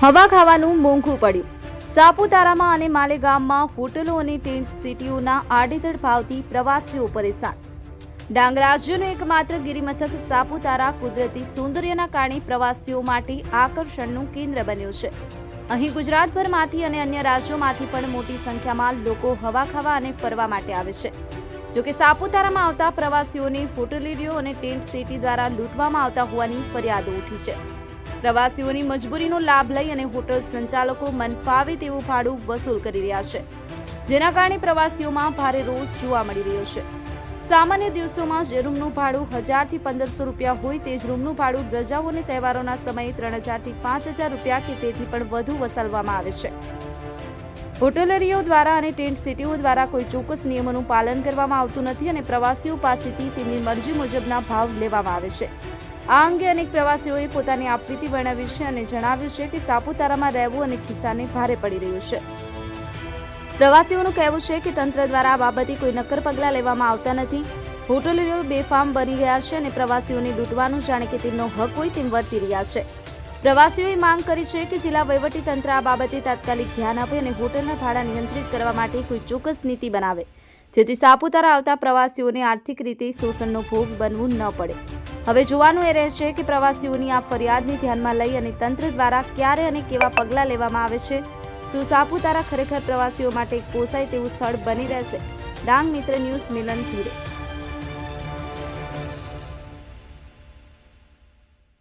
હવા ખાવાનું મોંઘું પડ્યું. સાપુતારામાં અને માલેગામમાં હોટલો અને ટેન્ટ સિટીઓના આડેધડ ભાવથી પ્રવાસીઓ પરેશાન. ડાંગ રાજ્યનું એકમાત્ર ગિરિમથક સાપુતારા કુદરતી સૌંદર્યના કારણે પ્રવાસીઓ માટે આકર્ષણનું કેન્દ્ર બન્યું છે. અહીં ગુજરાતભરમાંથી અને અન્ય રાજ્યોમાંથી પણ મોટી સંખ્યામાં લોકો હવા ખાવા અને ફરવા માટે આવે છે. જોકે સાપુતારામાં આવતા પ્રવાસીઓને હોટલેરીઓ અને ટેન્ટ સિટી દ્વારા લૂંટવામાં આવતા હોવાની ફરિયાદો ઉઠી છે. પ્રવાસીઓની મજબૂરીનો લાભ લઈ અને હોટલ સંચાલકો મનફાવે તેવું ભાડું વસૂલ કરી રહ્યા છે. જેના કારણે પ્રવાસીઓમાં ભારે રોષ જોવા મળી રહ્યો છે. સામાન્ય દિવસોમાં જે રૂમનું ભાડું હજારથી પંદરસો રૂપિયા હોય તે જ રૂમનું ભાડું રજાઓ અને તહેવારોના સમયે ત્રણ હજારથી પાંચ હજાર રૂપિયા કે તેથી પણ વધુ વસૂલવામાં આવે છે. હોટેલરીઓ દ્વારા અને ટેન્ટ સિટીઓ દ્વારા કોઈ ચોક્કસ નિયમોનું પાલન કરવામાં આવતું નથી અને પ્રવાસીઓ પાસેથી તેમની મરજી મુજબના ભાવ લેવામાં આવે છે. આ અંગે અનેક પ્રવાસીઓએ પોતાની આપવીતી વર્ણવી છે અને જણાવ્યું છે કે સાપુતારામાં રહેવું અને ખિસ્સાને ભારે પડી રહ્યું છે. પ્રવાસીઓનું કહેવું છે કે તંત્ર દ્વારા આ બાબતે કોઈ નક્કર પગલાં લેવામાં આવતા નથી. હોટલો બેફામ બની ગયા છે અને પ્રવાસીઓને લૂંટવાનું જાણે કે તેમનો હક હોય તેમ વર્તી રહ્યા છે. પ્રવાસીઓએ માંગ કરી છે કે જિલ્લા તંત્ર આ બાબતે તાત્કાલિક ધ્યાન આપે અને હોટલના ભાડા નિયંત્રિત કરવા માટે કોઈ ચોક્કસ નીતિ બનાવે, જેથી સાપુતારા આવતા પ્રવાસીઓને આર્થિક રીતે શોષણનો ભોગ બનવું ન પડે. હવે જોવાનું એ રહેશે કે પ્રવાસીઓની આ ફરિયાદને ધ્યાનમાં લઈ અને તંત્ર દ્વારા ક્યારે અને કેવા પગલાં લેવામાં આવે છે. શું સાપુતારા ખરેખર પ્રવાસીઓ માટે પોસાય તેવું સ્થળ બની રહેશે? ડાંગ મિત્ર ન્યૂઝ મિલન ધીરે